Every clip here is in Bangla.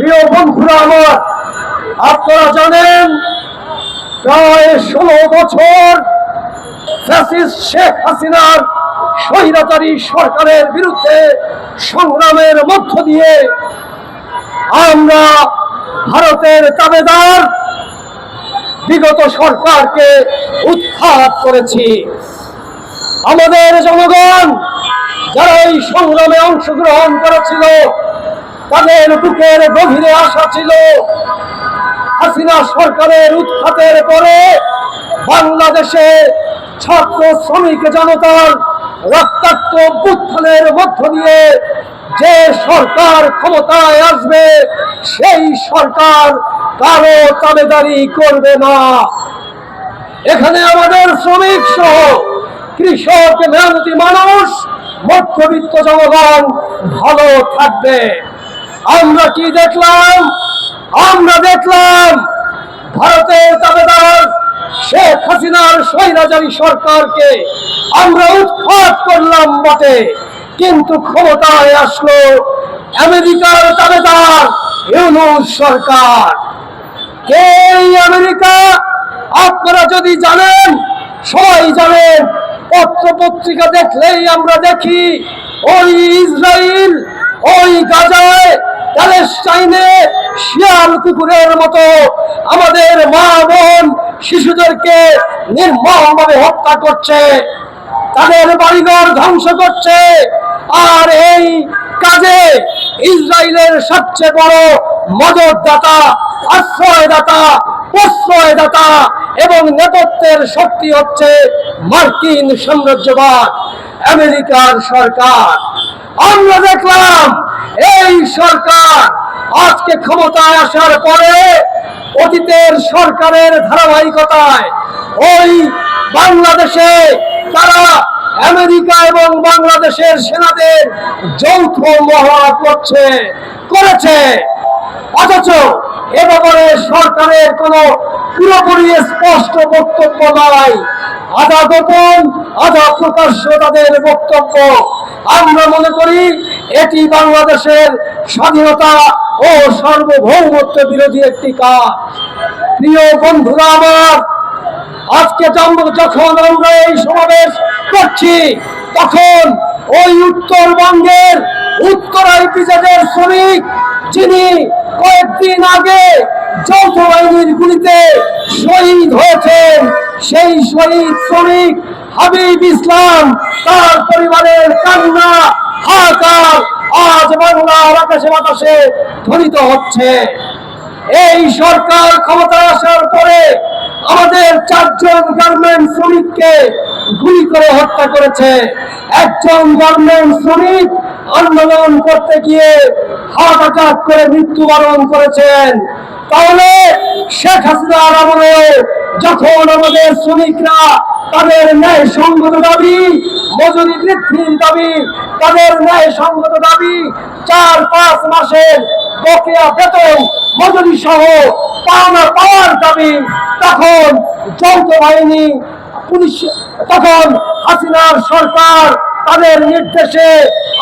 প্রিয় বন্ধুরা আমার, আপনারা জানেন প্রায় ষোলো বছর শেখ হাসিনার স্বৈরাচারী সরকারের বিরুদ্ধে সংগ্রামের মধ্য দিয়ে আমরা ভারতের তাবেদার বিগত সরকারকে উৎখাত করেছি। আমাদের জনগণ যারা এই সংগ্রামে অংশগ্রহণ করেছিল তাদের বুকের গভীরে আশা ছিল। হাসিনা সরকারের উৎখাতের পরে বাংলাদেশে ছাত্র শ্রমিক জনতার রক্তাক্ত উত্থানের মধ্য দিয়ে যে সরকার ক্ষমতায় আসবে, সেই সরকার কারও তাবেদারি করবে না। এখানে আমাদের শ্রমিক সহ কৃষক মেহনতি মানুষ, মধ্যবিত্ত জনগণ ভালো থাকবে। আমরা কি দেখলাম? আমরা দেখলাম ভারতের দাবেদার শেখ হাসিনার স্বৈরাচারী সরকারকে আমরা উৎখাত করলাম বটে। কিন্তু ক্ষমতায় আসলো আমেরিকার দাবেদার ইউনুস সরকার। কে আমেরিকা? আপনারা যদি জানেন, সবাই জানেন পত্র পত্রিকা দেখলেই আমরা দেখি, ওই ইসরায়েল ওই গাজায় প্যালেস্টাইনে শিয়াল কুকুরের মতো আমাদের মা বোন শিশুদেরকে নির্মমভাবে হত্যা করছে, তাদের বাড়িঘর ধ্বংস করছে, আর এই কাজে ইসরায়েলের সবচেয়ে বড় মদতদাতা, আশ্রয়দাতা, প্রশ্রয়দাতা এবং নেপথ্যের শক্তি হচ্ছে মার্কিন সাম্রাজ্যবাদ, আমেরিকার সরকার। আমরা দেখলাম এই সরকার আজকে ক্ষমতায় আসার পরে অতীতের সরকারের ধারাবাহিকতায় ওই বাংলাদেশে তারা আমেরিকা এবং বাংলাদেশের সেনাদের যৌথ মহড়া করছে, করেছে। অথচ এ ব্যাপারে সরকারের কোনো পুরোপুরি স্পষ্ট বক্তব্য নাই। আধা গোপন, আধা প্রকাশ্য তাদের বক্তব্য। আমরা মনে করি এটি বাংলাদেশের স্বাধীনতা ও সার্বভৌমত্ব বিরোধী একটি কাজ। প্রিয় বন্ধুরা আমার, আজকে যখন আমরা এই সমাবেশ করছি, তখন ওই উত্তরবঙ্গের উত্তরাই বিজেদের শ্রমিক যিনি কয়েকদিন আগে যৌথ বাহিনীর গুলিতে শহীদ হয়েছেন, সেই শহীদ শ্রমিক হাবিব ইসলাম, তার পরিবারের আকাশে বাতাসে ধ্বনিত হচ্ছে। এই সরকার ক্ষমতা আসার পরে আমাদের চারজন গার্মেন্ট শ্রমিককে গুলি করে হত্যা করেছে। একজন গার্মেন্ট শ্রমিক আন্দোলন করতে গিয়ে হার্ট অ্যাটাক করে মৃত্যুবরণ করেছেন। তাহলে শেখ হাসিনার আমলে যখন আমাদের শ্রমিকরা তাদের ন্যায় সঙ্গত দাবি মজুরি বৃদ্ধির দাবি, তাদের ন্যায় সঙ্গত দাবি, চার পাঁচ মাসের বকেয়া বেতন, মজুরি সহ পাওনা পাওয়ার দাবি। তখন যৌথ বাহিনী, পুলিশ, তখন হাসিনার সরকার তাদের নির্দেশে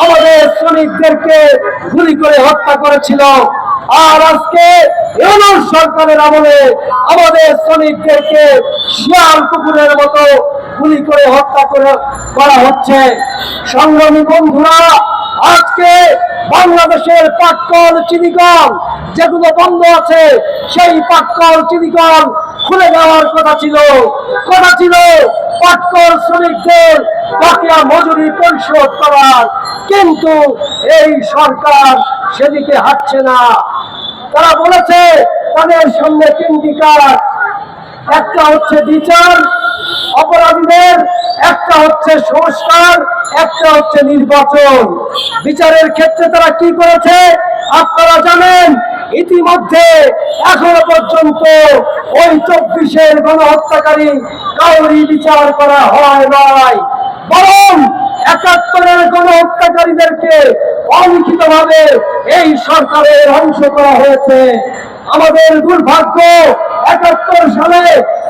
আমাদের শ্রমিকদেরকে গুলি করে হত্যা করেছিল। আর আজকে ইউনুস সরকারের আমলে আমাদের শ্রমিকদেরকে শিয়াল কুকুরের মতো গুলি করে হত্যা করে করা হচ্ছে। সংগ্রামী বন্ধুরা, আজকে বাংলাদেশের পাটকল চিনিকল, যেগুলো বন্ধ আছে, সেই পাটকল চিনিকল খুলে দেওয়ার কথা ছিল। কথা ছিল পাটকল শ্রমিকদের বাকিয়া মজুরি পরিশোধ করার। কিন্তু এই সরকার সেদিকে হাঁটছে না। তারা বলেছে, তাদের সামনে তিনটি কাজ। একটা হচ্ছে বিচার, অপরাধীদের, একটা হচ্ছে সংস্কার, একটা হচ্ছে নির্বাচন। বিচারের ক্ষেত্রে তারা কি করেছে? আপনারা জানেন, ইতিমধ্যে এখনও পর্যন্ত ওই চব্বিশের গণহত্যাকারী কাউরি বিচার করা হয় নাই। বরং একাত্তরের গণহত্যাকারীদেরকে অলিখিত ভাবে এই সরকারের অংশ করা হয়েছে। আমাদের দুর্ভাগ্য একাত্তর সালে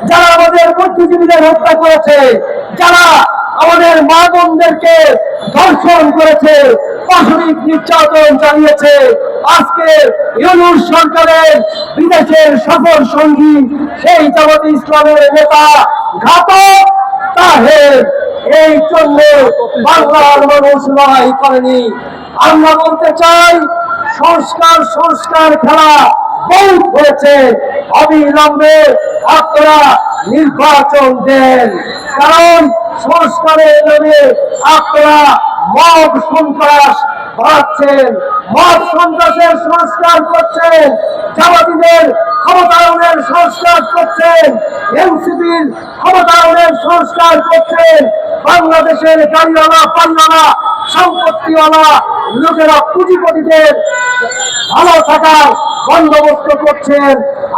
যারা আমাদের বুদ্ধিজীবীদের হত্যা করেছে, যারা আমাদের মা বোনদেরকে ধর্ষণ করেছে, পাশবিক নির্যাতন চালিয়েছে, আজকে ইউনুস সরকারের বিদেশের সফর সঙ্গী সেই জামাত ইসলামের নেতা ঘাতক তাহের। এই জন্য বাংলার মানুষ লড়াই করেনি। আমরা বলতে চাই, সংস্কার সংস্কার খেলা বহুত হয়েছে অবিলম্বে আপনারা নির্বাচন দেন। কারণ সংস্কারের নামে আপনারা মব সন্ত্রাস বাড়াচ্ছেন, মব সন্ত্রাসের সংস্কার করছেন, জামাতিদের ক্ষমতায়নের সংস্কার করছেন, এনসিপির ক্ষমতায়নের সংস্কার করছেন, বাংলাদেশের গাড়িওয়ালা পাল্লালা সম্পত্তিওয়ালা লোকেরা পুঁজিপতিদের ভালো থাকার বন্দোবস্ত করছেন।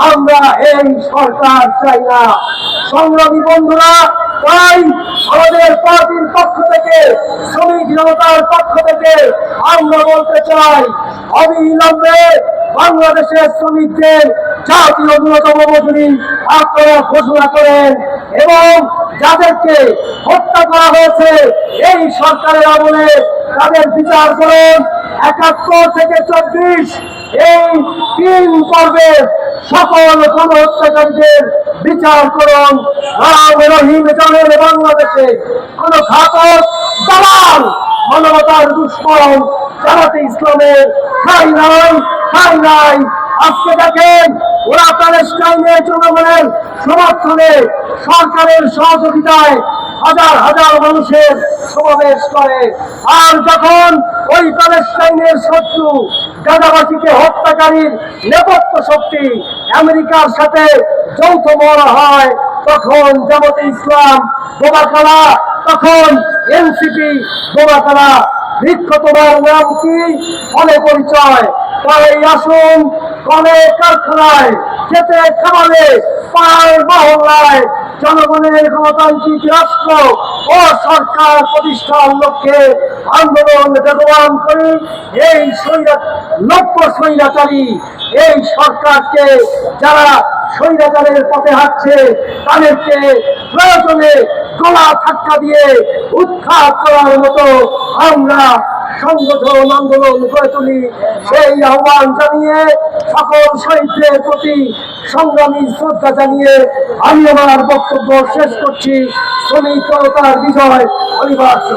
আমরা এই সরকার চাই না। সংগ্রামী বন্ধুরা, তাই আমাদের পার্টির পক্ষ থেকে, শ্রমিক জনতার পক্ষ থেকে আমরা বলতে চাই, অবিলম্বে বাংলাদেশের শ্রমিকদের জাতীয় ন্যূনতম মজুরি আপনারা ঘোষণা করেন এবং যাদেরকে হত্যা করা হয়েছে, এই সরকারের আমলে তাদের বিচার করুন। একাত্তর থেকে চব্বিশ, এই তিন পর্বের সকল গণহত্যাকারীদের বিচার করুন। রাম রহিম জানের বাংলাদেশে, কোন ঘাতক, দালাল, মানবতার দুশ্মন জানাতে ইসলামের ঠাই নাই ঠাই নাই। আজকে দেখেন ওরা প্যালেস্টাইনের জনগণের সমর্থনে সরকারের সহযোগিতায় হাজার হাজার মানুষের সমাবেশ করে। আর যখন ওই প্যালেস্টাইনের শত্রু গাজাবাসীকে হত্যাকারীর নেপথ্য শক্তি আমেরিকার সাথে যৌথ মরা হয়, তখন জামাতে ইসলাম বোবাকালা তখন এনসিপি বোবাকালা বৃক্ষ তোমার নাম কি? ফলে পরিচয়। তাই আসুন কলে কারখানায় খেতে খামারে পাড় মহল্লায় জনগণের গণতান্ত্রিক রাষ্ট্র ও সরকার প্রতিষ্ঠার লক্ষ্যে আন্দোলন বেগবান করি এই স্বৈরা লক্ষ স্বৈরাচারী, এই সরকারকে যারা স্বৈরাচারের পথে হাঁটছে, তাদেরকে প্রয়োজনে গলা ধাক্কা দিয়ে উৎখাত করার মতো আমরা সংগঠন আন্দোলন গড়ে তুলি। সেই আহ্বান জানিয়ে সকল সাহিত্যের প্রতি সংগ্রামী শ্রদ্ধা জানিয়ে আমি আমার বক্তব্য শেষ করছি। শ্রমিক বিজয় অনিবার্য।